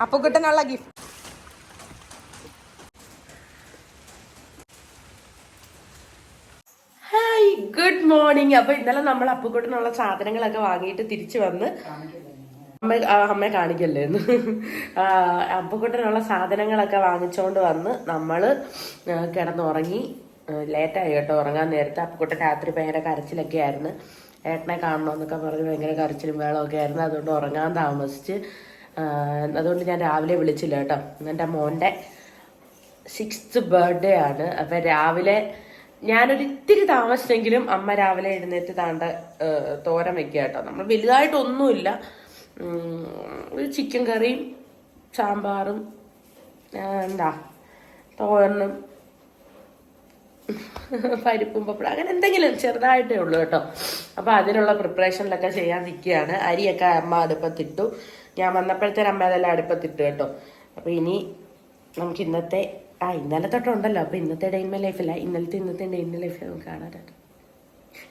അപ്പുക്കുട്ടനുള്ള gift hi good morning അപ്പൊ ഇന്നലെ നമ്മൾ അപ്പുക്കുട്ടനുള്ള സാധനങ്ങളൊക്കെ വാങ്ങിയിട്ട് തിരിച്ചു വന്ന് അമ്മ അമ്മയെ കാണിക്കല്ലേ എന്ന് സാധനങ്ങളൊക്കെ വാങ്ങിച്ചോണ്ട് വന്ന് നമ്മൾ ആ, കിടന്നുറങ്ങി. ലേറ്റായി കേട്ടോ ഉറങ്ങാൻ നേരത്തെ. അപ്പുക്കുട്ടൻ രാത്രി ഭയങ്കര കരച്ചിലൊക്കെ ആയിരുന്നു ഏട്ടനെ കാണണമെന്നൊക്കെ പറഞ്ഞ് ഭയങ്കര കരച്ചിലും വേളമൊക്കെ ആയിരുന്നു. അതുകൊണ്ട് ഉറങ്ങാൻ താമസിച്ച് അതുകൊണ്ട് ഞാൻ രാവിലെ വിളിച്ചില്ല കേട്ടോ. എന്റെ മോന്റെ സിക്സ്ത് ബർത്ത്ഡേ ആണ്. അപ്പൊ രാവിലെ ഞാനൊരു ഇത്തിരി താമസിച്ചെങ്കിലും അമ്മ രാവിലെ എഴുന്നേറ്റ് താണ്ട തോരം തോരൻ വെക്കുക കേട്ടോ. നമ്മൾ വലുതായിട്ടൊന്നുമില്ല. ഒരു ചിക്കൻ കറിയും സാമ്പാറും എന്താ തോരനും പരിപ്പും പപ്പടം അങ്ങനെ എന്തെങ്കിലും ചെറുതായിട്ടേ ഉള്ളൂ കേട്ടോ. അപ്പൊ അതിനുള്ള പ്രിപ്പറേഷനിലൊക്കെ ചെയ്യാൻ നിൽക്കുകയാണ്. അരിയൊക്കെ അമ്മ അടുപ്പത്തിട്ടു ഞാൻ വന്നപ്പോഴത്തേന് അമ്മ അതെല്ലാം അടുപ്പത്തിട്ട് കേട്ടോ. അപ്പൊ ഇനി നമുക്ക് ഇന്നത്തെ ആ ഇന്നലെ തൊട്ടുണ്ടല്ലോ. അപ്പൊ ഇന്നത്തെ ഡെയിൻമ ലൈഫില്ല ഇന്നലത്തെ ഇന്നത്തെ ഡെയിൻമ ലൈഫ് നമുക്ക് കാണാനായിട്ട്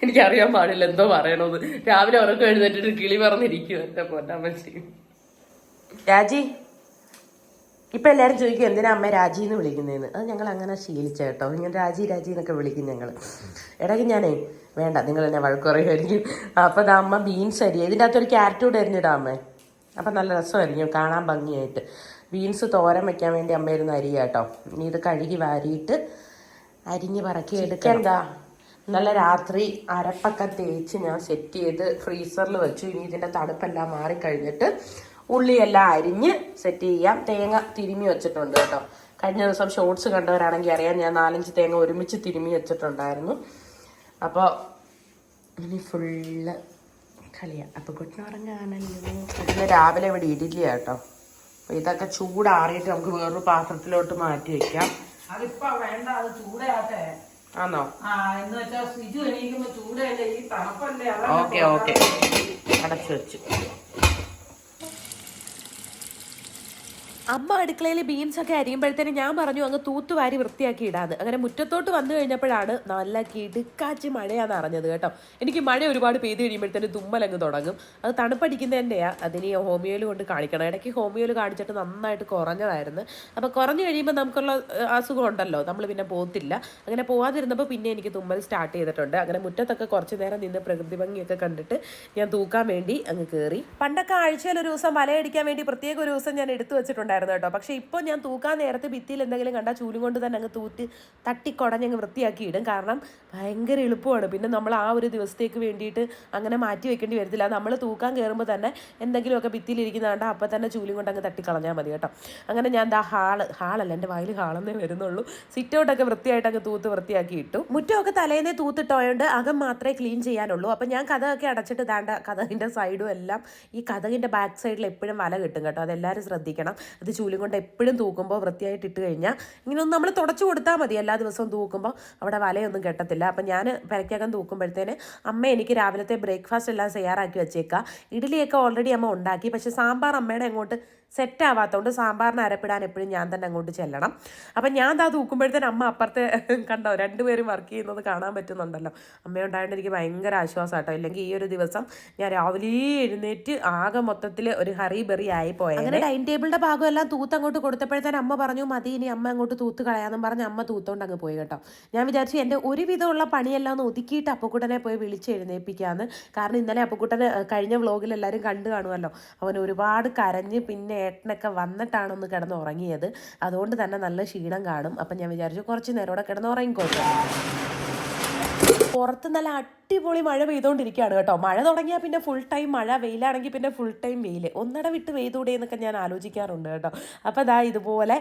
എനിക്കറിയാൻ പാടില്ല എന്തോ പറയണത് രാവിലെ ഉറക്കം എഴുന്നേറ്റിട്ട് കിളി പറഞ്ഞിരിക്കും എന്റെ ചെയ്യും രാജി ഇപ്പൊ എല്ലാരും ചോദിക്കും എന്തിനാ അമ്മ രാജി എന്ന് വിളിക്കുന്നതെന്ന് അത് ഞങ്ങൾ അങ്ങനെ ശീലിച്ച കേട്ടോ. ഇങ്ങനെ രാജി രാജി എന്നൊക്കെ വിളിക്കും ഞങ്ങൾ ഇടയ്ക്ക് ഞാനേ വേണ്ട നിങ്ങൾ എന്നെ വഴക്കുറയുമായിരിക്കും അപ്പൊ അമ്മ ബീൻസ് അരി ഇതിന്റെ അകത്തൊരു ക്യാരറ്റ് കൂടെ അരിഞ്ഞിടാം അമ്മേ. അപ്പൊ നല്ല രസമായിരിക്കും. കാണാൻ ഭംഗിയായിട്ട്. ബീൻസ് തോരൻ വെക്കാൻ വേണ്ടി അമ്മയിരുന്ന് അരി കേട്ടോ ഇനി ഇത് കഴുകി വാരിയിട്ട് അരിഞ്ഞ് പറക്കി എടുക്കാം എന്താ നല്ല രാത്രി അരപ്പൊക്കെ തേച്ച് ഞാൻ സെറ്റ് ചെയ്ത് ഫ്രീസറിൽ വെച്ചു. ഇനി ഇതിന്റെ തണുപ്പെല്ലാം മാറിക്കഴിഞ്ഞിട്ട് ഉള്ളിയെല്ലാം അരിഞ്ഞ് സെറ്റ് ചെയ്യാം. തേങ്ങ തിരുമ്മി വെച്ചിട്ടുണ്ട് കേട്ടോ. കഴിഞ്ഞ ദിവസം ഷോർട്സ് കണ്ടവരാണെങ്കിൽ അറിയാം ഞാൻ നാലഞ്ച് തേങ്ങ ഒരുമിച്ച് തിരുമ്മി വെച്ചിട്ടുണ്ടായിരുന്നു. അപ്പോൾ ഇനി ഫുള്ള് കളിയാ. അപ്പൊ കുട്ടിനുറങ്ങാണല്ലോ ഇന്ന് രാവിലെ ഇവിടെ ഇടില്ല കേട്ടോ. അപ്പൊ ഇതൊക്കെ ചൂടാറിയിട്ട് നമുക്ക് വേറൊരു പാത്രത്തിലോട്ട് മാറ്റി വെക്കാം. അതിപ്പോ വേണ്ട അത് ചൂടയാട്ടെ ആണോ ഓക്കെ ഓക്കെ. അടച്ചു വെച്ചു. അമ്മ അടുക്കളയിൽ ബീൻസ് ഒക്കെ അരിയുമ്പോഴത്തേനും ഞാൻ പറഞ്ഞു അങ്ങ് തൂത്തുവാരി വൃത്തിയാക്കി ഇടാന്ന്. അങ്ങനെ മുറ്റത്തോട്ട് വന്നു കഴിഞ്ഞപ്പോഴാണ് നല്ല കിടുക്കാച്ചി മഴയാന്ന് അറിഞ്ഞത് കേട്ടോ. എനിക്ക് മഴ ഒരുപാട് പെയ്ത് കഴിയുമ്പോഴത്തേനും തുമ്മലങ്ങ് തുടങ്ങും. അത് തണുപ്പടിക്കുന്നതിന്റെയാ അതിന് ഹോമിയോയിൽ കൊണ്ട് കാണിക്കണം. ഇടയ്ക്ക് ഹോമിയോയിൽ കാണിച്ചിട്ട് നന്നായിട്ട് കുറഞ്ഞതായിരുന്നു. അപ്പോൾ കുറഞ്ഞു കഴിയുമ്പോൾ നമുക്കുള്ള അസുഖം ഉണ്ടല്ലോ നമ്മൾ പിന്നെ പോകത്തില്ല അങ്ങനെ പോകാതിരുന്നപ്പോൾ പിന്നെ എനിക്ക് തുമ്മൽ സ്റ്റാർട്ട് ചെയ്തിട്ടുണ്ട്. അങ്ങനെ മുറ്റത്തൊക്കെ കുറച്ച് നേരം നിന്ന് പ്രകൃതി ഭംഗിയൊക്കെ കണ്ടിട്ട് ഞാൻ തൂക്കാൻ വേണ്ടി അങ്ങ് കയറി പണ്ടൊക്കെ ആഴ്ചയിൽ ഒരു ദിവസം വലയടിക്കാൻ വേണ്ടി പ്രത്യേക ഒരു ദിവസം ഞാൻ എടുത്തു വെച്ചിട്ടുണ്ടായിരുന്നു. കേട്ടോ. പക്ഷേ ഇപ്പോൾ ഞാൻ തൂക്കാൻ നേരത്തെ ഭിത്തിയിൽ എന്തെങ്കിലും കണ്ടാൽ ചൂലും കൊണ്ട് തന്നെ അങ്ങ് തൂത്ത് തട്ടിക്കുടഞ്ഞങ്ങ് വൃത്തിയാക്കി ഇടും. കാരണം ഭയങ്കര എളുപ്പമാണ്. പിന്നെ നമ്മൾ ആ ഒരു ദിവസത്തേക്ക് വേണ്ടിയിട്ട് അങ്ങനെ മാറ്റി വെക്കേണ്ടി വരത്തില്ല. നമ്മൾ തൂക്കാൻ കയറുമ്പോൾ തന്നെ എന്തെങ്കിലുമൊക്കെ ഭിത്തിയിൽ ഇരിക്കുന്ന കണ്ടാൽ അപ്പം തന്നെ ചൂലും കൊണ്ട് അങ്ങ് തട്ടിക്കളഞ്ഞാൽ മതി കേട്ടോ. അങ്ങനെ ഞാൻ ദാ ഹാൾ ഹാളല്ല എന്റെ വായിൽ ഹാളെന്നേ വരുന്നുള്ളൂ. സിറ്റൗട്ടൊക്കെ വൃത്തിയായിട്ട് അങ്ങ് തൂത്ത് വൃത്തിയാക്കി ഇട്ടു. മുറ്റമൊക്കെ തലേന്നേ തൂത്തിട്ടോയോണ്ട് അകം മാത്രമേ ക്ലീൻ ചെയ്യാനുള്ളൂ. അപ്പം ഞാൻ കഥകൊക്കെ അടച്ചിട്ട് ദാണ്ട കഥകിന്റെ സൈഡും എല്ലാം ഈ കഥകിന്റെ ബാക്ക് സൈഡിൽ എപ്പോഴും വല കിട്ടും കേട്ടോ. അതെല്ലാവരും ശ്രദ്ധിക്കണം. അത് ചൂലും കൊണ്ട് എപ്പോഴും തൂക്കുമ്പോൾ വൃത്തിയായിട്ട് ഇട്ട് കഴിഞ്ഞാൽ ഇങ്ങനെ ഒന്ന് നമ്മൾ തുടച്ചു കൊടുത്താൽ മതി. എല്ലാ ദിവസവും തൂക്കുമ്പോൾ അവിടെ വലയൊന്നും കെട്ടത്തില്ല. അപ്പം ഞാൻ പെരക്കകം തൂക്കുമ്പോഴത്തേന് അമ്മ എനിക്ക് രാവിലത്തെ ബ്രേക്ക്ഫാസ്റ്റ് എല്ലാം തയ്യാറാക്കി വെച്ചേക്കാം ഇഡ്ഡലിയൊക്കെ ഓൾറെഡി അമ്മ ഉണ്ടാക്കി. പക്ഷേ സാമ്പാർ അമ്മയുടെ അങ്ങോട്ട് സെറ്റ് ആവാത്തതുകൊണ്ട് സാമ്പാറിന് അരപ്പിടാൻ എപ്പോഴും ഞാൻ തന്നെ അങ്ങോട്ട് ചെല്ലണം. അപ്പം ഞാൻ ദാ തൂക്കുമ്പോഴത്തേന് അമ്മ അപ്പുറത്തെ കണ്ടോ രണ്ടുപേരും വർക്ക് ചെയ്യുന്നത് കാണാൻ പറ്റുന്നുണ്ടല്ലോ. അമ്മയുണ്ടായതുകൊണ്ട് എനിക്ക് ഭയങ്കര ആശ്വാസം കേട്ടോ ഇല്ലെങ്കിൽ ഈ ഒരു ദിവസം ഞാൻ രാവിലെ എഴുന്നേറ്റ് ആകെ മൊത്തത്തിൽ ഒരു ഹറി ബെറി ആയി പോയത് അങ്ങനെ ഡൈനിങ് ടേബിളിന്റെ ഭാഗം എല്ലാം തൂത്ത് അങ്ങോട്ട് കൊടുത്തപ്പോഴത്തേന് അമ്മ പറഞ്ഞു മതി ഇനി അമ്മ അങ്ങോട്ട് തൂത്ത് കളയാന്നും പറഞ്ഞ് അമ്മ തൂത്തോണ്ട് അങ്ങ് പോയി കേട്ടോ. ഞാൻ വിചാരിച്ചു എന്റെ ഒരുവിധമുള്ള പണിയെല്ലാം ഒന്ന് ഒതുക്കിയിട്ട് അപ്പക്കുട്ടനെ പോയി വിളിച്ച് എഴുന്നേൽപ്പിക്കാന്ന് കാരണം ഇന്നലെ അപ്പക്കുട്ടന് കഴിഞ്ഞ വ്ളോഗിൽ എല്ലാവരും കണ്ടു കാണുമല്ലോ അവൻ ഒരുപാട് കരഞ്ഞ് പിന്നെ ഏട്ടനൊക്കെ വന്നിട്ടാണ് ഒന്ന് കിടന്ന് ഉറങ്ങിയത് അതുകൊണ്ട് തന്നെ നല്ല ക്ഷീണം കാണും. അപ്പം ഞാൻ വിചാരിച്ചു കുറച്ച് നേരം കൂടെ കിടന്ന് ഉറങ്ങിക്കോട്ടെ പുറത്ത് നല്ല അടിപൊളി മഴ പെയ്തുകൊണ്ടിരിക്കുകയാണ് കേട്ടോ. മഴ തുടങ്ങിയാൽ പിന്നെ ഫുൾ ടൈം മഴ വെയിലാണെങ്കിൽ പിന്നെ ഫുൾ ടൈം വെയിൽ ഒന്നട വിട്ട് പെയ്തൂടെ എന്നൊക്കെ ഞാൻ ആലോചിക്കാറുണ്ട് കേട്ടോ. അപ്പോൾ അതാ ഇതുപോലെ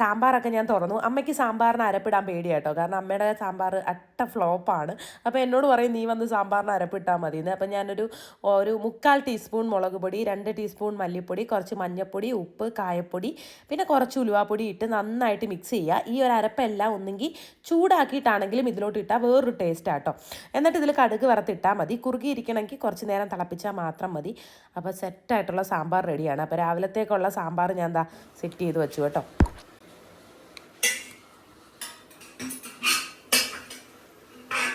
സാമ്പാറൊക്കെ ഞാൻ തുറന്നു. അമ്മയ്ക്ക് സാമ്പാറിന് അരപ്പിടാൻ പേടിയാണ് കേട്ടോ. കാരണം അമ്മയുടെ സാമ്പാർ അട്ട ഫ്ലോപ്പാണ് അപ്പോൾ എന്നോട് പറയും നീ വന്ന് സാമ്പാറിന് അരപ്പിട്ടാൽ മതി എന്ന് അപ്പം ഞാനൊരു ഒരു മുക്കാൽ ടീസ്പൂൺ മുളക് പൊടി രണ്ട് ടീസ്പൂൺ മല്ലിപ്പൊടി കുറച്ച് മഞ്ഞൾപ്പൊടി ഉപ്പ് കായപ്പൊടി പിന്നെ കുറച്ച് ഉലുവാപ്പൊടി ഇട്ട് നന്നായിട്ട് മിക്സ് ചെയ്യുക. ഈ ഒരു അരപ്പെല്ലാം ഒന്നെങ്കിൽ ചൂടാക്കിയിട്ടാണെങ്കിലും ഇതിലോട്ട് ഇട്ടാൽ വേറൊരു ടേസ്റ്റ് ആട്ടോ എന്നിട്ട് ഇതിൽ കടുക് വറുത്തിട്ടാൽ മതി. കുറുകിയിരിക്കണമെങ്കിൽ കുറച്ച് നേരം തിളപ്പിച്ചാൽ മാത്രം മതി. അപ്പോൾ സെറ്റായിട്ടുള്ള സാമ്പാർ റെഡിയാണ് അപ്പോൾ രാവിലത്തേക്കുള്ള സാമ്പാർ ഞാൻ എന്താ സെറ്റ് ചെയ്ത് വെച്ചു കേട്ടോ.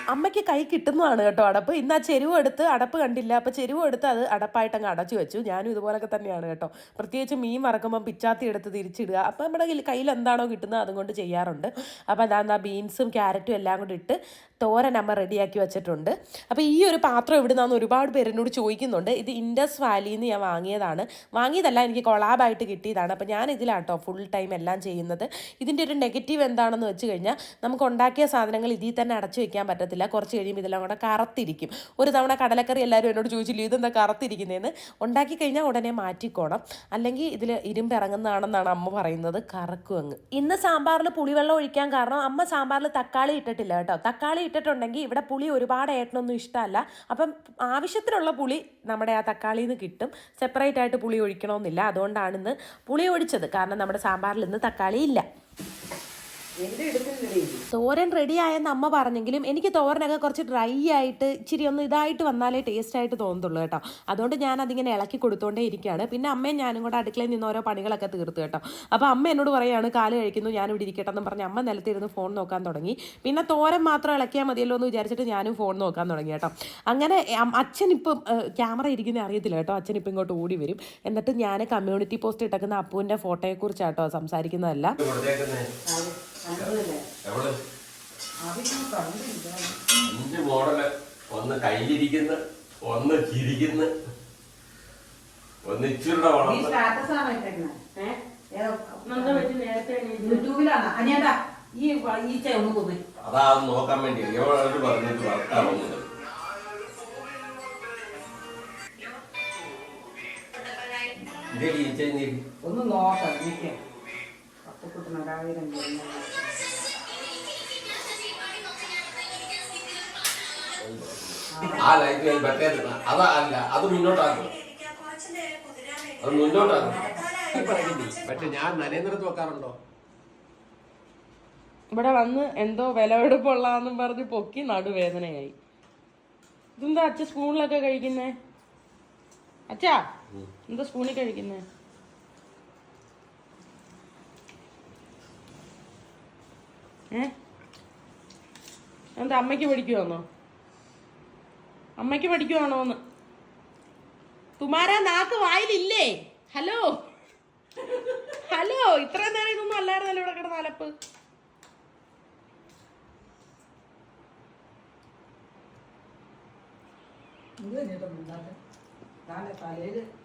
അമ്മയ്ക്ക് കൈ കിട്ടുന്നതാണ് കേട്ടോ അടപ്പ്. ഇന്ന് ആ ചെരുവ് എടുത്ത് അടപ്പ് കണ്ടില്ല. അപ്പോൾ ചെരുവ് എടുത്ത് അത് അടപ്പായിട്ട് അങ്ങ് അടച്ചു വെച്ചു. ഞാനും ഇതുപോലൊക്കെ തന്നെയാണ് കേട്ടോ. പ്രത്യേകിച്ച് മീൻ വറക്കുമ്പോൾ പിച്ചാത്തി എടുത്ത് തിരിച്ചിടുക. അപ്പോൾ നമ്മുടെ കയ്യിൽ- എന്താണോ കിട്ടുന്നത് അതും കൊണ്ട് ചെയ്യാറുണ്ട്. അപ്പോൾ അതാ ബീൻസും ക്യാരറ്റും എല്ലാം കൂടി ഇട്ട് തോരൻ അമ്മ റെഡിയാക്കി വെച്ചിട്ടുണ്ട്. അപ്പോൾ ഈ ഒരു പാത്രം ഇവിടെ ഒരുപാട് പേര് എന്നോട് ചോദിക്കുന്നുണ്ട്. ഇത് ഇൻഡസ് വാലിയിൽ നിന്ന് ഞാൻ വാങ്ങിയതാണ്. വാങ്ങിയതല്ല എനിക്ക് കൊളാബായിട്ട് കിട്ടിയതാണ്. അപ്പോൾ ഞാൻ ഇതിലാട്ടോ ഫുൾ ടൈം എല്ലാം ചെയ്യുന്നത്. ഇതിന്റെ ഒരു നെഗറ്റീവ് എന്താണെന്ന് വെച്ച് കഴിഞ്ഞാൽ നമുക്ക് ഉണ്ടാക്കിയ സാധനങ്ങൾ ഇതിൽ തന്നെ അടച്ചു വെക്കാൻ പറ്റത്തില്ല. കുറച്ച് കഴിയുമ്പോൾ ഇതെല്ലാം കൂടെ കറുത്തിരിക്കും. ഒരു തവണ കടലക്കറി എല്ലാവരും എന്നോട് ചോദിച്ചില്ല ഇതെന്താ കറുത്തിരിക്കുന്നതെന്ന് ഉണ്ടാക്കി കഴിഞ്ഞാൽ ഉടനെ മാറ്റിക്കോണം. അല്ലെങ്കിൽ ഇതിൽ ഇരുമ്പ് ഇറങ്ങുന്നതാണെന്നാണ് അമ്മ പറയുന്നത്. കറക്കും അങ്ങ്. ഇന്ന് സാമ്പാറിൽ പുളിവെള്ളം ഒഴിക്കാൻ കാരണം അമ്മ സാമ്പാറിൽ തക്കാളി ഇട്ടിട്ടില്ല കേട്ടോ. തക്കാളി ഇട്ടിട്ടുണ്ടെങ്കിൽ ഇവിടെ പുളി ഒരുപാട് ഏട്ടനൊന്നും ഇഷ്ടമല്ല. അപ്പം ആവശ്യത്തിനുള്ള പുളി നമ്മുടെ ആ തക്കാളിയിൽ നിന്ന് കിട്ടും. സെപ്പറേറ്റ് ആയിട്ട് പുളി ഒഴിക്കണമെന്നില്ല. അതുകൊണ്ടാണ് ഇന്ന് പുളി ഒഴിച്ചത്. കാരണം നമ്മുടെ സാമ്പാറിൽ ഇന്ന് തക്കാളി ഇല്ല? തോരൻ റെഡി ആയെന്ന് അമ്മ പറഞ്ഞെങ്കിലും എനിക്ക് തോരനൊക്കെ കുറച്ച് ഡ്രൈ ആയിട്ട് ഇച്ചിരി ഒന്ന് ഇതായിട്ട് വന്നാലേ ടേസ്റ്റ് ആയിട്ട് തോന്നത്തുള്ളൂ കേട്ടോ. അതുകൊണ്ട് ഞാൻ അതിങ്ങനെ ഇളക്കി കൊടുത്തോണ്ടേ ഇരിക്കുകയാണ്. പിന്നെ അമ്മയും ഞാനും കൂടെ അടുക്കളയിൽ നിന്ന് ഓരോ പണികളൊക്കെ തീർത്തു കേട്ടോ. അപ്പോൾ അമ്മ എന്നോട് പറയാണ് കാൽ കഴിക്കുന്നു ഞാൻ ഇവിടെ ഇരിക്കട്ടെ എന്ന് പറഞ്ഞ് അമ്മ നിലത്തിരുന്ന് ഫോൺ നോക്കാൻ തുടങ്ങി. പിന്നെ തോരൻ മാത്രം ഇളക്കിയാൽ മതിയല്ലോ എന്ന് വിചാരിച്ചിട്ട് ഞാനും ഫോൺ നോക്കാൻ തുടങ്ങി കേട്ടോ. അങ്ങനെ അച്ഛൻ ഇപ്പം ക്യാമറ ഇരിക്കുന്ന അറിയത്തില്ല കേട്ടോ. അച്ഛൻ ഇപ്പം ഇങ്ങോട്ട് ഓടി വരും. എന്നിട്ട് ഞാൻ കമ്മ്യൂണിറ്റി പോസ്റ്റ് ഇട്ടേക്കുന്ന അപ്പുവിന്റെ ഫോട്ടോയെക്കുറിച്ചാട്ടോ സംസാരിക്കുന്നതല്ല. എവിടെ? അഞ്ച് മോഡൽ. ഒന്ന് കയ്യിലിരിക്കുന്ന ഒന്ന് ചിരിക്കുന്ന. ഒന്ന് ഇച്ചിരുടെ അതാ നോക്കാൻ വേണ്ടി. എവിടെ പറഞ്ഞിട്ട് വർക്കാവുന്നത് ഒന്ന് നോക്കാം നിൽക്കാം അപ്പക്കുട്ടനൊരായിരം ആ ലൈറ്റ് മറ്റേ അതാ അല്ല അത് മുന്നോട്ടാക്കും. അത് മുന്നോട്ടാക്കും. പക്ഷെ ഞാൻ നനേന്ദ്രത്ത് വെക്കാറുണ്ടോ? ഇവിടെ വന്ന് എന്തോ വിലവെടുപ്പുള്ളതെന്നും പറഞ്ഞ് പൊക്കി നടുവേദനയായി. ഇതെന്താ അച്ഛ സ്പൂണിലൊക്കെ കഴിക്കുന്നേ? അച്ഛാ എന്താ സ്പൂണിൽ കഴിക്കുന്നേ? ഏ? എന്താ അമ്മയ്ക്ക് പഠിക്കുവാന്നോ? അമ്മയ്ക്ക് പഠിക്കുവാണോന്ന്? തുമാരാ നാക്ക് വായിലില്ലേ? ഹലോ? ഹലോ ഇത്രയും നേരം ഇതൊന്നും അല്ലായിരുന്നല്ലോ ഇവിടെ കിടന്ന അലപ്പ്.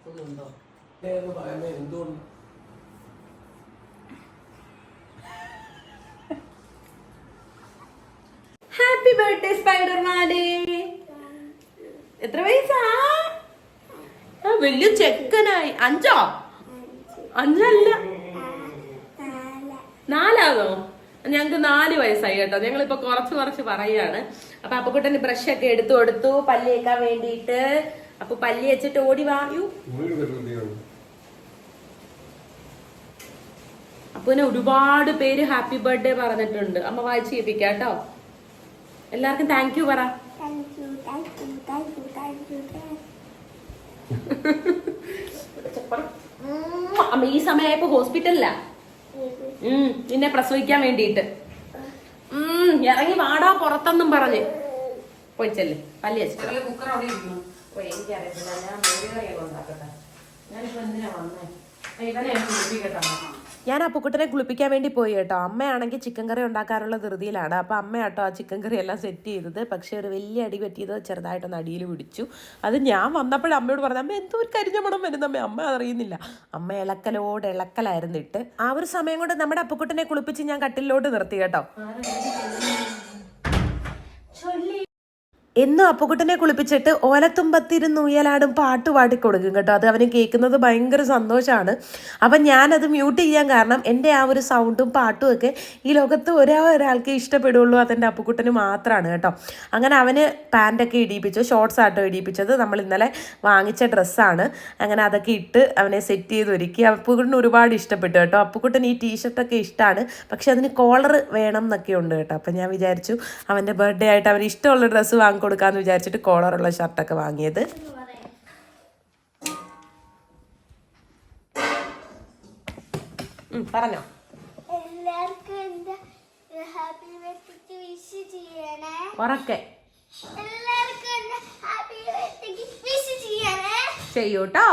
ഇതുണ്ടോ? എന്തുകൊണ്ട്? ഹാപ്പി ബർത്ത്ഡേ സ്പൈഡർമാനെ എത്ര വയസ്സാ? വലിയ ചെക്കനായി. അഞ്ചോ? അഞ്ചല്ല. നാലാണോ ഞങ്ങൾക്ക് നാല് വയസ്സായി കേട്ടോ. ഞങ്ങളിപ്പോ കുറച്ച് കുറച്ച് പറയാണ്. അപ്പൊ അപ്പക്കുട്ടന് ബ്രഷ് ഒക്കെ എടുത്തു കൊടുത്തു. പല്ലി വെക്കാൻ വേണ്ടിയിട്ട്. അപ്പൊ പല്ലി വെച്ചിട്ട് ഓടി വായു അപ്പൊ ഒരുപാട് പേര് ഹാപ്പി ബർത്ത്ഡേ പറഞ്ഞിട്ടുണ്ട്. അമ്മ വായിച്ചു കേട്ടോ. എല്ലാവർക്കും താങ്ക് യു പറ. ഈ സമയമായപ്പോ ഹോസ്പിറ്റലിലാ നിന്നെ പ്രസവിക്കാൻ വേണ്ടിയിട്ട്. ഇറങ്ങി വാടാ പുറത്തെന്നും പറഞ്ഞ്. പോയിച്ചല്ലേ പല്ലി വെച്ചിട്ട് എനിക്കറിയത്തില്ല. ഞാൻ ഞാനിപ്പോ എന്തിനാ വന്നേ? ഇവനെ കുളിപ്പിക്കട്ടെ. ഞാൻ അപ്പുക്കുട്ടനെ കുളിപ്പിക്കാൻ വേണ്ടി പോയി കേട്ടോ. അമ്മയാണെങ്കിൽ ചിക്കൻ കറി ഉണ്ടാക്കാനുള്ള ധൃതിയിലാണ്. അപ്പോൾ അമ്മയാട്ടോ ആ ചിക്കൻ കറി എല്ലാം സെറ്റ് ചെയ്തത്. പക്ഷേ ഒരു വലിയ അടി പറ്റിയത് ചെറുതായിട്ടൊന്ന് അടിയിൽ പിടിച്ചു. അത് ഞാൻ വന്നപ്പോഴും അമ്മയോട് പറഞ്ഞു അമ്മ എന്തോ ഒരു കരിഞ്ഞ മണം വരുന്നമ്മ അമ്മ അറിയുന്നില്ല. അമ്മ ഇളക്കലോട് ഇളക്കലായിരുന്നിട്ട് ആ ഒരു സമയം കൊണ്ട് നമ്മുടെ അപ്പുക്കുട്ടനെ കുളിപ്പിച്ച് ഞാൻ കട്ടിലോട്ട് നിർത്തി കേട്ടോ. എന്നും അപ്പുക്കുട്ടനെ കുളിപ്പിച്ചിട്ട് ഓലത്തുമ്പത്തിരുന്ന് ഉയലാടും പാട്ട് പാടി കൊടുക്കും കേട്ടോ. അത് അവന് കേൾക്കുന്നത് ഭയങ്കര സന്തോഷമാണ് അപ്പം ഞാനത് മ്യൂട്ട് ചെയ്യാൻ കാരണം എന്റെ ആ ഒരു സൗണ്ടും പാട്ടും ഒക്കെ ഈ ലോകത്ത് ഒരേ ഒരാൾക്ക് ഇഷ്ടപ്പെടുള്ളൂ അതെന്റെ അപ്പുക്കുട്ടന് മാത്രമാണ് കേട്ടോ. അങ്ങനെ അവന് പാന്റൊക്കെ ഇടിയിപ്പിച്ചു ഷോർട്സ് ആട്ടോ ഇടിയിപ്പിച്ചത്. നമ്മൾ ഇന്നലെ വാങ്ങിച്ച ഡ്രസ്സാണ് അങ്ങനെ അതൊക്കെ ഇട്ട് അവനെ സെറ്റ് ചെയ്ത് ഒരുക്കി അപ്പുക്കുട്ടന് ഒരുപാട് ഇഷ്ടപ്പെട്ടു കേട്ടോ. അപ്പുക്കുട്ടൻ ഈ ടീഷർട്ടൊക്കെ ഇഷ്ടമാണ് പക്ഷെ അതിന് കോളർ വേണം എന്നൊക്കെ ഉണ്ട് കേട്ടോ. അപ്പം ഞാൻ വിചാരിച്ചു അവന്റെ ബർത്ത്ഡേ ആയിട്ട് അവന് ഇഷ്ടമുള്ള ഡ്രസ്സ് വാങ്ങിക്കൊടുക്കാമെന്ന് വിചാരിച്ചിട്ട് കോളറുള്ള ഷർട്ടൊക്കെ വാങ്ങിയത്. പറഞ്ഞോ. ഉറക്കെ. ചെയ്യൂട്ടോ?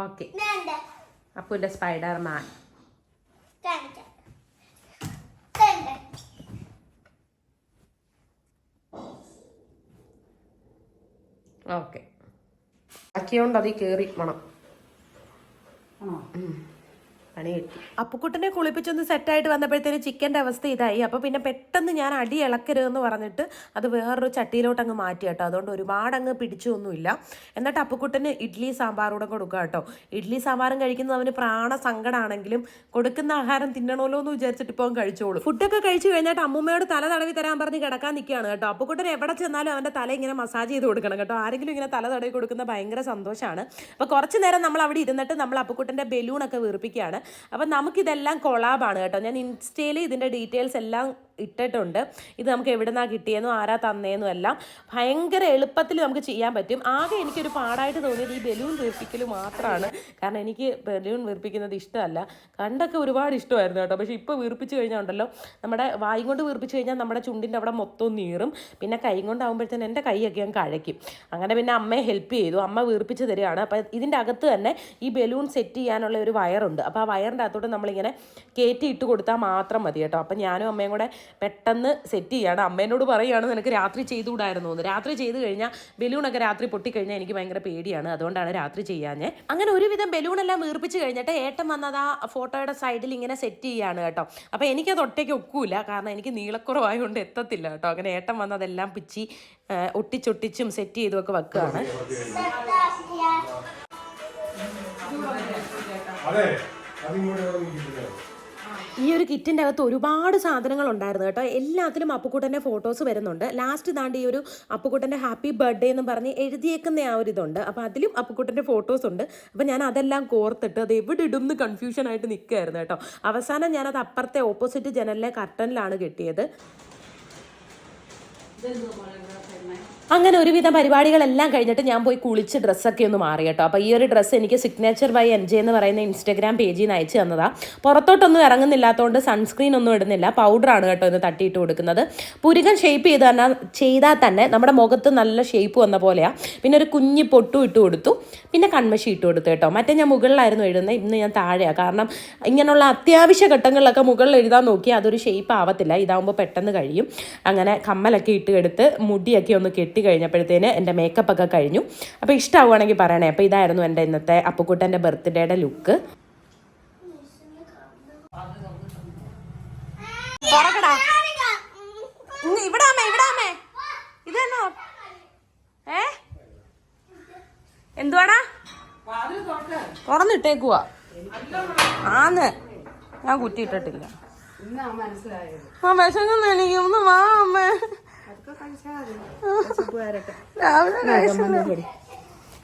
ഓക്കെ അപ്പൂന്റെ സ്പൈഡർമാൻ കാണിക്കാം വേണ്ട ഓക്കെ. ആക്കിയോണ്ട് അതിൽ കയറി മണം പണി കിട്ടി. അപ്പുക്കുട്ടനെ കുളിപ്പിച്ചൊന്ന് സെറ്റായിട്ട് വന്നപ്പോഴത്തേന് ചിക്കന്റെ അവസ്ഥ ഇതായി. അപ്പോൾ പിന്നെ പെട്ടെന്ന് ഞാൻ അടി ഇളക്കരുതെന്ന് പറഞ്ഞിട്ട് അത് വേറൊരു ചട്ടിയിലോട്ട് അങ്ങ് മാറ്റി കേട്ടോ. അതുകൊണ്ട് ഒരുപാട് അങ്ങ് പിടിച്ചൊന്നുമില്ല. എന്നിട്ട് അപ്പുക്കുട്ടന് ഇഡ്ഡലി സാമ്പാറൂടെ കൊടുക്കുക കേട്ടോ. ഇഡ്ഡലി സാമ്പാറും കഴിക്കുന്നത് അവന് പ്രാണ സങ്കടമാണെങ്കിലും കൊടുക്കുന്ന ആഹാരം തിന്നണമല്ലോ എന്ന് വിചാരിച്ചിട്ട് ഇപ്പോൾ കഴിച്ചോളൂ. ഫുഡൊക്കെ കഴിച്ചു കഴിഞ്ഞിട്ട് അമ്മൂമ്മയോട് തല തടവി തരാൻ പറഞ്ഞ് കിടക്കാൻ നിൽക്കുകയാണ് കേട്ടോ. അപ്പുക്കുട്ടൻ എവിടെ ചെന്നാലും അവന്റെ തല ഇങ്ങനെ മസാജ് ചെയ്ത് കൊടുക്കണം കേട്ടോ. ആരെങ്കിലും ഇങ്ങനെ തല തടവി കൊടുക്കുന്ന ഭയങ്കര സന്തോഷമാണ്. അപ്പോൾ കുറച്ച് നേരം നമ്മൾ അവിടെ ഇരുന്നിട്ട് നമ്മൾ അപ്പുക്കുട്ടന്റെ ബലൂണൊക്കെ വീർപ്പിക്കുകയാണ്. അപ്പം നമുക്കിതെല്ലാം കൊളാബാണ് കേട്ടോ. ഞാൻ ഇൻസ്റ്റയിൽ ഇതിന്റെ ഡീറ്റെയിൽസ് എല്ലാം ഇട്ടിട്ടുണ്ട്. ഇത് നമുക്ക് എവിടെ നിന്നാണ് കിട്ടിയെന്നും ആരാ തന്നേന്നും എല്ലാം ഭയങ്കര എളുപ്പത്തിൽ നമുക്ക് ചെയ്യാൻ പറ്റും. ആകെ എനിക്കൊരു പാടായിട്ട് തോന്നിയത് ഈ ബലൂൺ വീർപ്പിക്കൽ മാത്രമാണ് കാരണം എനിക്ക് ബലൂൺ വീർപ്പിക്കുന്നത് ഇഷ്ടമല്ല. കണ്ടൊക്കെ ഒരുപാട് ഇഷ്ടമായിരുന്നു കേട്ടോ. പക്ഷേ ഇപ്പോൾ വീർപ്പിച്ച് കഴിഞ്ഞാൽ ഉണ്ടല്ലോ നമ്മുടെ വായും കൊണ്ട് വീർപ്പിച്ച് കഴിഞ്ഞാൽ നമ്മുടെ ചുണ്ടിന്റെ അവിടെ മൊത്തം നീറും. പിന്നെ കൈ കൊണ്ടാകുമ്പോഴത്തേന് എന്റെ കൈയൊക്കെ ഞാൻ കഴയ്ക്കും. അങ്ങനെ പിന്നെ അമ്മയെ ഹെൽപ്പ് ചെയ്തു. അമ്മ വീർപ്പിച്ച് തരികയാണ്. അപ്പോൾ ഇതിന്റെ അകത്ത് തന്നെ ഈ ബലൂൺ സെറ്റ് ചെയ്യാനുള്ള ഒരു വയറുണ്ട്. അപ്പോൾ ആ വയറിന്റെ അകത്തോട്ട് നമ്മളിങ്ങനെ കയറ്റി ഇട്ട് കൊടുത്താൽ മാത്രം മതി കേട്ടോ. അപ്പോൾ ഞാനും അമ്മയും കൂടെ പെട്ടെന്ന് സെറ്റ് ചെയ്യാണ്. അമ്മേനോട് പറയുകയാണ് നിനക്ക് രാത്രി ചെയ്തുകൂടായിരുന്നു? എന്ന്. രാത്രി ചെയ്ത് കഴിഞ്ഞാൽ ബലൂണൊക്കെ രാത്രി പൊട്ടിക്കഴിഞ്ഞാൽ എനിക്ക് ഭയങ്കര പേടിയാണ്. അതുകൊണ്ടാണ് രാത്രി ചെയ്യാഞ്ഞേ. അങ്ങനെ ഒരുവിധം ബലൂണെല്ലാം വീർപ്പിച്ച് കഴിഞ്ഞിട്ട് ഏട്ടൻ വന്നത് ആ ഫോട്ടോയുടെ സൈഡിൽ ഇങ്ങനെ സെറ്റ് ചെയ്യാണ് കേട്ടോ. അപ്പോൾ എനിക്കത് ഒറ്റയ്ക്ക് ഒക്കൂല. കാരണം എനിക്ക് നീളക്കുറവായതുകൊണ്ട് എത്തത്തില്ല കേട്ടോ. അങ്ങനെ ഏട്ടൻ വന്നതെല്ലാം പിച്ചി ഒട്ടിച്ചൊട്ടിച്ചും സെറ്റ് ചെയ്തും ഒക്കെ വെക്കുകയാണ്. അതെ അതിങ്ങോട്ട് ഈ ഒരു കിറ്റിന്റെ അകത്ത് ഒരുപാട് സാധനങ്ങൾ ഉണ്ടായിരുന്നു കേട്ടോ. എല്ലാത്തിലും അപ്പുക്കുട്ടന്റെ ഫോട്ടോസ് വരുന്നുണ്ട്. ലാസ്റ്റ് താണ്ട് ഈ ഒരു അപ്പുക്കുട്ടന്റെ ഹാപ്പി ബർത്ത്ഡേ എന്ന് പറഞ്ഞ് എഴുതിയേക്കുന്ന ആ ഒരു ഇതുണ്ട്. അപ്പോൾ അതിലും അപ്പുക്കുട്ടന്റെ ഫോട്ടോസ് ഉണ്ട്. അപ്പോൾ ഞാൻ അതെല്ലാം കോർത്തിട്ട് അത് എവിടെ ഇടും എന്ന് കൺഫ്യൂഷൻ ആയിട്ട് നിൽക്കുകയായിരുന്നു കേട്ടോ. അവസാനം ഞാനത് അപ്പുറത്തെ ഓപ്പോസിറ്റ് ജനലിലെ കർട്ടനിലാണ് കെട്ടിയത്. അങ്ങനെ ഒരുവിധ പരിപാടികളെല്ലാം കഴിഞ്ഞിട്ട് ഞാൻ പോയി കുളിച്ച് ഡ്രസ്സൊക്കെ ഒന്ന് മാറി കേട്ടോ. അപ്പോൾ ഈ ഒരു ഡ്രസ്സ് എനിക്ക് സിഗ്നേച്ചർ ബൈ എൻ ജെ എന്ന് പറയുന്ന ഇൻസ്റ്റാഗ്രാം പേജിൽ നിന്ന് അയച്ചു തന്നതാ. പുറത്തോട്ടൊന്നും ഇറങ്ങുന്നില്ലാത്തതുകൊണ്ട് സൺസ്ക്രീൻ ഒന്നും ഇടുന്നില്ല. പൗഡറാണ് കേട്ടോ ഇന്ന് തട്ടിയിട്ട് കൊടുക്കുന്നത്. പുരുകൻ ഷേപ്പ് ചെയ്ത് തന്നെ ചെയ്താൽ തന്നെ നമ്മുടെ മുഖത്ത് നല്ല ഷേപ്പ് വന്ന പോലെയാണ് പിന്നെ ഒരു കുഞ്ഞി പൊട്ടും ഇട്ട് കൊടുത്തു. പിന്നെ കൺമഷി ഇട്ട് കൊടുത്തു കേട്ടോ. മറ്റേ ഞാൻ മുകളിലായിരുന്നു എഴുതുന്നത് ഇന്ന് ഞാൻ താഴെയാണ് കാരണം ഇങ്ങനെയുള്ള അത്യാവശ്യ ഘട്ടങ്ങളിലൊക്കെ മുകളിൽ എഴുതാൻ നോക്കി അതൊരു ഷേപ്പ് ആവത്തില്ല. ഇതാവുമ്പോൾ പെട്ടെന്ന് കഴിയും. അങ്ങനെ കമ്മലൊക്കെ ഇട്ട് എടുത്ത് മുടിയൊക്കെ ഒന്ന് കെട്ടി കഴിഞ്ഞപ്പോഴത്തേന് എന്റെ മേക്കപ്പ് ഒക്കെ കഴിഞ്ഞു. അപ്പോൾ ഇഷ്ടമാവുകയാണെങ്കിൽ പറയണേ അപ്പോൾ ഇതായിരുന്നു എന്റെ ഇന്നത്തെ അപ്പുക്കുട്ടന്റെ ബർത്ത്ഡേയുടെ ലുക്ക് ഇവിടാമേ ഇവിടാമേ ഇതെന്നോ തന്നെ ഏ? എന്തുവാടാ? തുറന്നിട്ടേക്കുവാ. ആന്ന്. ഞാൻ കുറ്റിയിട്ടിട്ടില്ല. ആ വിശക്കുന്നു എനിക്ക് ഒന്ന് വാ അമ്മേ. രാവിലെ.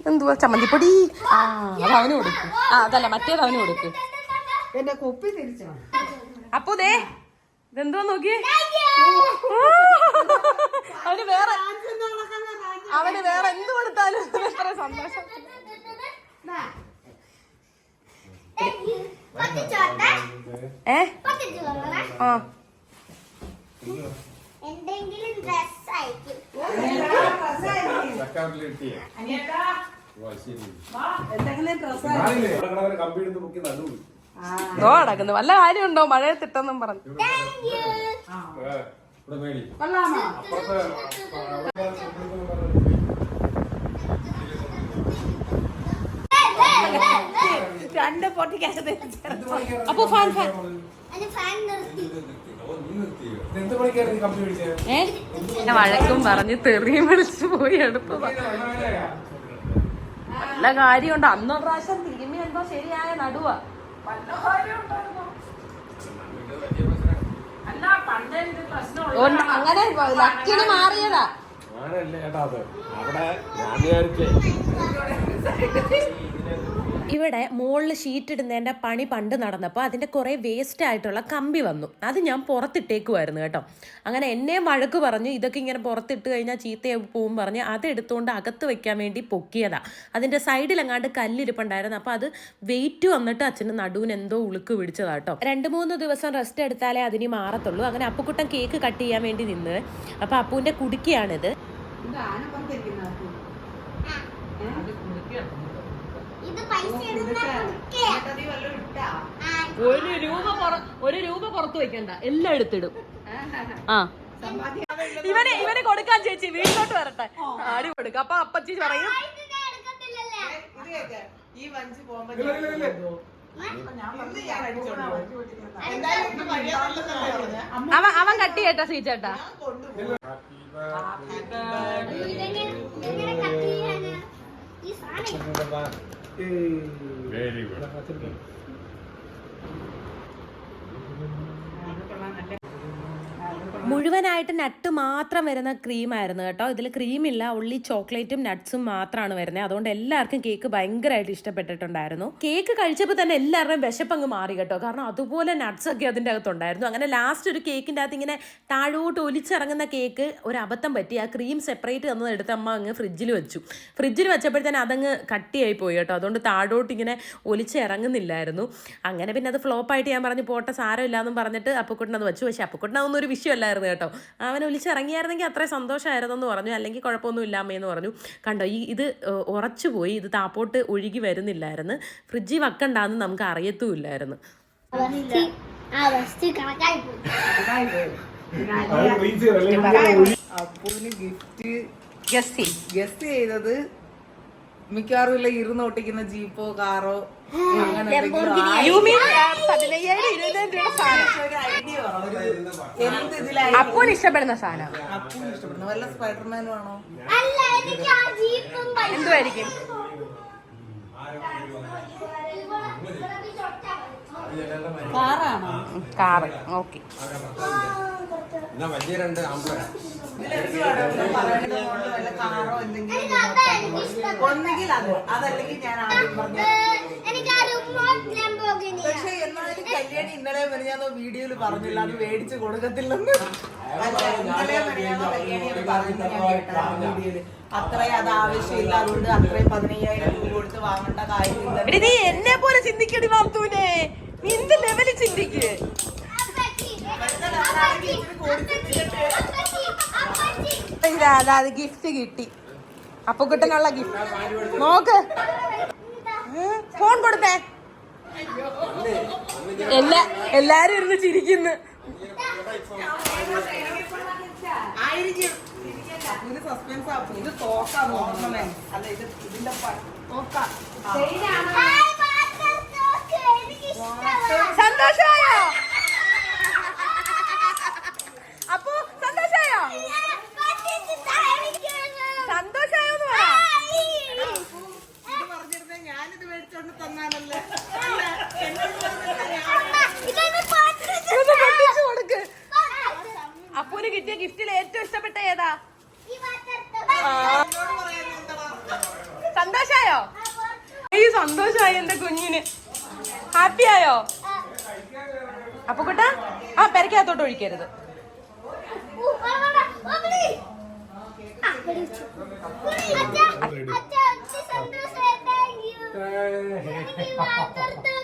എന്തുവാ? ചമ്മന്തിപ്പൊടി? ആ അത് അവന് കൊടുക്ക്. ആ അതല്ല മറ്റേത് അവന് കൊടുക്ക്. എന്റെ കുപ്പി തിരിച്ചോ അപ്പൊ ദേ ഇതെന്തോ നോക്കി അവന് വേറെ അവന് വേറെ എന്ത് കൊടുത്താലും എത്ര സന്തോഷം. ഏ? ആ. എന്തെങ്കിലും ഡ്രസ് കിട്ടിയേ ഓ, നടക്കുന്നു വല്ല കാര്യമുണ്ടോ മഴയത്തിട്ടെന്നും പറഞ്ഞു താങ്ക് യു ഏ, ഇവിടെ മേടി കൊള്ളാമോ അപ്പുറത്തെ രണ്ട് പൊട്ടിക്കകത്ത് അപ്പൊ ഫാൻ ഫാൻ അത് ഫാൻ നിർത്തി ഏ? എന്നെ വഴക്കും പറഞ്ഞ് തെറിയും വിളിച്ചു പോയി എടുത്തു നല്ല കാര്യമുണ്ട്. അന്ന് പ്രാവശ്യം തിരുമ്മി എന്തോ ശരിയായ നടുവാ. അങ്ങനെ ലക്കിന് മാറിയതാ. ഞാനല്ലേ ഏട്ടാ അത്? അവിടെ ഞാൻ വിചാരിച്ചേ. ഇവിടെ മുകളിൽ ഷീറ്റ് ഇടുന്നതിന്റെ പണി പണ്ട് നടന്നപ്പോൾ അതിന്റെ കുറേ വേസ്റ്റ് ആയിട്ടുള്ള കമ്പി വന്നു. അത് ഞാൻ പുറത്തിട്ടേക്കുമായിരുന്നു കേട്ടോ. അങ്ങനെ എന്നെ വഴക്ക് പറഞ്ഞു ഇതൊക്കെ ഇങ്ങനെ പുറത്തിട്ട് കഴിഞ്ഞാൽ ചീത്തയായി പോവും പറഞ്ഞ് അത് എടുത്തുകൊണ്ട് അകത്ത് വെക്കാൻ വേണ്ടി പൊക്കിയതാ. അതിന്റെ സൈഡിലെങ്ങാണ്ട് കല്ലിരിപ്പുണ്ടായിരുന്നു. അപ്പോൾ അത് വെയിറ്റ് വന്നിട്ട് അച്ഛന്റെ നടുവിന് എന്തോ ഉളുക്ക് പിടിച്ചതാ കേട്ടോ. രണ്ട് മൂന്ന് ദിവസം റെസ്റ്റ് എടുത്താലേ അതിന് മാറത്തുള്ളൂ. അങ്ങനെ അപ്പുക്കുട്ടൻ കേക്ക് കട്ട് ചെയ്യാൻ വേണ്ടി നിന്ന്. അപ്പോൾ അപ്പുവിന്റെ കുടുക്കിയാണിത്. ഇത് ഒരു രൂപ ഒരു രൂപ പുറത്ത് വെക്കണ്ട. എല്ലാം എടുത്തിടും. ആ. ഇവന് ഇവന് കൊടുക്കാൻ ചേച്ചി വീട്ടിലോട്ട് വരട്ടെ. ആടി കൊടുക്ക. അപ്പൊ അപ്പച്ചി പറയും. ഈ വഞ്ചി പോകുമ്പോ. അവൻ അവൻ കട്ടി ചെയ്യട്ടെ സീച്ചേട്ടാ കട്ട് ഈ സാധനം വെരി ഗുഡ് മുഴുവനായിട്ട് നട്ട് മാത്രം വരുന്ന ക്രീമായിരുന്നു കേട്ടോ. ഇതിൽ ക്രീമില്ല ഉള്ളി ചോക്ലേറ്റും നട്ട്സും മാത്രമാണ് വരുന്നത് അതുകൊണ്ട് എല്ലാവർക്കും കേക്ക് ഭയങ്കരമായിട്ട് ഇഷ്ടപ്പെട്ടിട്ടുണ്ടായിരുന്നു. കേക്ക് കഴിച്ചപ്പോൾ തന്നെ എല്ലാവരുടെയും വിശപ്പങ്ങ് മാറി കേട്ടോ. കാരണം അതുപോലെ നട്ട്സ് ഒക്കെ അതിന്റെ അകത്തുണ്ടായിരുന്നു. അങ്ങനെ ലാസ്റ്റ് ഒരു കേക്കിന്റെ അകത്ത് ഇങ്ങനെ താഴോട്ട് ഒലിച്ചിറങ്ങുന്ന കേക്ക് ഒരു അബദ്ധം പറ്റി. ആ ക്രീം സെപ്പറേറ്റ് തന്നത് എടുത്ത് അമ്മ അങ്ങ് ഫ്രിഡ്ജിൽ വെച്ചു. ഫ്രിഡ്ജിൽ വെച്ചപ്പോഴത്തേന് അതങ്ങ് കട്ടിയായി പോയി കേട്ടോ. അതുകൊണ്ട് താഴോട്ട് ഇങ്ങനെ ഒലിച്ചിറങ്ങുന്നില്ലായിരുന്നു അങ്ങനെ പിന്നെ അത് ഫ്ലോപ്പായിട്ട് ഞാൻ പറഞ്ഞു പോട്ടെ സാരമില്ലാന്നും പറഞ്ഞിട്ട് അപ്പക്കുട്ടനത് വെച്ചു. പക്ഷേ അപ്പക്കുട്ടനൊന്നും ഒരു വിഷയമല്ലായിരുന്നു. കേട്ടോ. അവനെ വിളിച്ചിറങ്ങിയായിരുന്നെങ്കിൽ അത്രയും സന്തോഷമായിരുന്നു എന്ന് പറഞ്ഞു. അല്ലെങ്കിൽ കുഴപ്പമൊന്നും അമ്മയെന്ന് പറഞ്ഞു. കണ്ടോ ഈ ഇത് ഉറച്ചുപോയി. ഉറച്ചു പോയി ഇത് താപ്പോട്ട് ഒഴുകി വരുന്നില്ലായിരുന്നു. ഫ്രിഡ്ജിൽ വെക്കണ്ടെന്ന് നമുക്ക് അറിയത്തുമില്ലായിരുന്നു. അപ്പൂന് ഗിഫ്റ്റ് ഗസ് ഗസ്റ്റ് ചെയ്തത് മിക്കവാറും ഇല്ല ഇരുന്ന് ഓട്ടിക്കുന്ന ജീപ്പോ കാറോ അങ്ങനെ എന്തെങ്കിലും ഒരു ഐഡിയ എന്ത് ഇതിലായി അപ്പൂന് ഇഷ്ടപ്പെടുന്ന സാധനം. അപ്പൂന് ഇഷ്ടപ്പെടുന്നു വല്ല സ്പൈഡർമാനും ആണോ അല്ല എനിക്ക് ആ ജീപ്പും പൈസ എന്തുമായിരിക്കും കാറാണോ കാറ്. ഓക്കെ. വലിയ രണ്ട് കാറോ എന്തെങ്കിലും ഒന്നുകിൽ അത് അതല്ലെങ്കിൽ ഞാൻ ആദ്യം പറഞ്ഞു എന്നാലും കല്യാണി ഇന്നലെ മെനഞ്ഞാന്നോ വീഡിയോയിൽ പറഞ്ഞില്ല അത് മേടിച്ചു കൊടുക്കത്തില്ലെന്ന് ഇന്നലെ മെനഞ്ഞാന്നോ കല്യാണി വീഡിയോയിൽ അത്രയും അത് ആവശ്യമില്ല അതുകൊണ്ട് അത്രയും പതിനയ്യായിരം രൂപ കൊടുത്ത് വാങ്ങേണ്ട കാര്യമില്ല എന്നെ പോലെ ചിന്തിക്കടി മാത്തൂനെ നീ എന്ത് ചിന്തിക്ക് അത് ഗിഫ്റ്റ് കിട്ടി. അപ്പൊ കിട്ടാനുള്ള ഗിഫ്റ്റ് നോക്ക്. ഫോൺ കൊടുത്തേ. എല്ലാ എല്ലാരും ഇരുന്ന് ചിരിക്കുന്നു. ആയിരിക്കും ഇത് സസ്പെൻസ് ആക്കും ഇത് തോക്കാന്ന് ഓർമ്മേ അല്ല ഇത് ഇതിന്റെ പ- തോക്കാ ആ. ഹായ് മാസ്റ്റർ തോക്ക് എനിക്ക് ഇഷ്ടമാണ് സന്തോഷമായോ അപ്പൊ സന്തോഷമായോ സന്തോഷമായോ എന്ന് പറ ഇത് പറഞ്ഞിരുന്നേ മേടിച്ചോണ്ട് തന്നാലല്ലേ? അപ്പൂന് കിട്ടിയ ഗിഫ്റ്റിൽ ഏറ്റവും ഇഷ്ടപ്പെട്ട ഏതാ? സന്തോഷായോ? ഈ സന്തോഷായി എന്റെ കുഞ്ഞിന്. ഹാപ്പി ആയോ? അപ്പൊ കുട്ടാ ആ പെരക്കകത്തോട്ട് ഒഴിക്കരുത്. 我是你的娃娃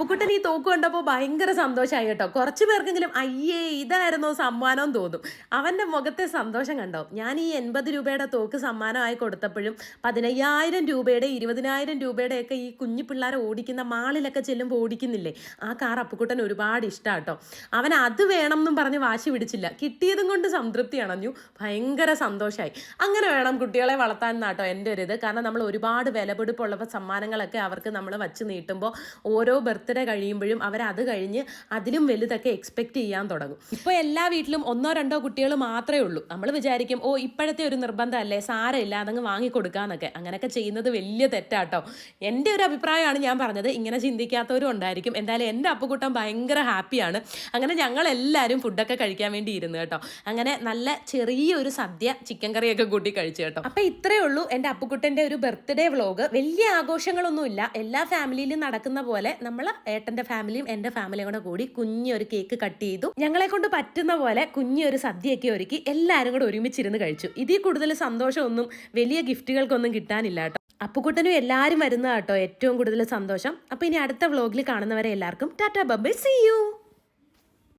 അപ്പുക്കുട്ടൻ ഈ തോക്ക് കണ്ടപ്പോൾ ഭയങ്കര സന്തോഷമായി കേട്ടോ. കുറച്ച് പേർക്കെങ്കിലും അയ്യേ ഇതായിരുന്നോ സമ്മാനം തോന്നും. അവന്റെ മുഖത്തെ സന്തോഷം കണ്ടോ? ഞാൻ ഈ എൺപത് രൂപയുടെ തോക്ക് സമ്മാനമായി കൊടുത്തപ്പോഴും പതിനയ്യായിരം രൂപയുടെ ഇരുപതിനായിരം രൂപയുടെ ഒക്കെ ഈ കുഞ്ഞു പിള്ളേരെ ഓടിക്കുന്ന മാളിലൊക്കെ ചെല്ലുമ്പോൾ ഓടിക്കുന്നില്ലേ? ആ കാർ അപ്പുക്കുട്ടൻ ഒരുപാട് ഇഷ്ടമാണ് കേട്ടോ. അവൻ അത് വേണം എന്നും പറഞ്ഞ് വാശി പിടിച്ചില്ല. കിട്ടിയതും കൊണ്ട് സംതൃപ്തി അണഞ്ഞു ഭയങ്കര സന്തോഷമായി അങ്ങനെ വേണം കുട്ടികളെ വളർത്താൻ എന്നാട്ടോ എന്റെ ഒരു ഇത് കാരണം നമ്മൾ ഒരുപാട് വിലപിടിപ്പുള്ള സമ്മാനങ്ങളൊക്കെ അവർക്ക് നമ്മൾ വച്ച് നീട്ടുമ്പോൾ ഓരോ ബർത്ത്ഡേ ബർത്ത്ഡേ കഴിയുമ്പോഴും അവർ അത് കഴിഞ്ഞ് അതിലും വലുതൊക്കെ എക്സ്പെക്ട് ചെയ്യാൻ തുടങ്ങും. ഇപ്പോൾ എല്ലാ വീട്ടിലും ഒന്നോ രണ്ടോ കുട്ടികൾ മാത്രമേ ഉള്ളൂ. നമ്മൾ വിചാരിക്കും ഓ ഇപ്പോഴത്തെ ഒരു നിർബന്ധമല്ലേ? സാരമില്ല അതങ്ങ് വാങ്ങിക്കൊടുക്കാന്നൊക്കെ അങ്ങനെയൊക്കെ ചെയ്യുന്നത് വലിയ തെറ്റാട്ടോ. എന്റെ ഒരു അഭിപ്രായമാണ് ഞാൻ പറഞ്ഞത്. ഇങ്ങനെ ചിന്തിക്കാത്തവരും ഉണ്ടായിരിക്കും. എന്തായാലും എന്റെ അപ്പുകൂട്ടം ഭയങ്കര ഹാപ്പിയാണ്. അങ്ങനെ ഞങ്ങൾ എല്ലാവരും ഫുഡൊക്കെ കഴിക്കാൻ വേണ്ടി ഇരുന്നു കേട്ടോ. അങ്ങനെ നല്ല ചെറിയൊരു സദ്യ ചിക്കൻ കറിയൊക്കെ കൂട്ടി കഴിച്ചു കേട്ടോ. അപ്പം ഇത്രയേ ഉള്ളൂ എന്റെ അപ്പുക്കുട്ടന്റെ ഒരു ബർത്ത്ഡേ വ്ളോഗ് വലിയ ആഘോഷങ്ങളൊന്നുമില്ല. എല്ലാ ഫാമിലിയിലും നടക്കുന്ന പോലെ നമ്മൾ ഏട്ടന്റെ ഫാമിലിയും എന്റെ ഫാമിലിയും കൂടെ കൂടി കുഞ്ഞൊരു കേക്ക് കട്ട് ചെയ്തു. ഞങ്ങളെ കൊണ്ട് പറ്റുന്ന പോലെ കുഞ്ഞൊരു സദ്യയൊക്കെ ഒരുക്കി എല്ലാവരും കൂടെ ഒരുമിച്ചിരുന്ന് കഴിച്ചു. ഇതിൽ കൂടുതൽ സന്തോഷമൊന്നും വലിയ ഗിഫ്റ്റുകൾക്കൊന്നും കിട്ടാനില്ല കേട്ടോ. അപ്പുക്കുട്ടനും എല്ലാവരും വരുന്നതാട്ടോ ഏറ്റവും കൂടുതൽ സന്തോഷം. അപ്പോൾ ഇനി അടുത്ത വ്ളോഗിൽ കാണുന്നവരെ എല്ലാവർക്കും ടാറ്റാ ബബൈ സി യു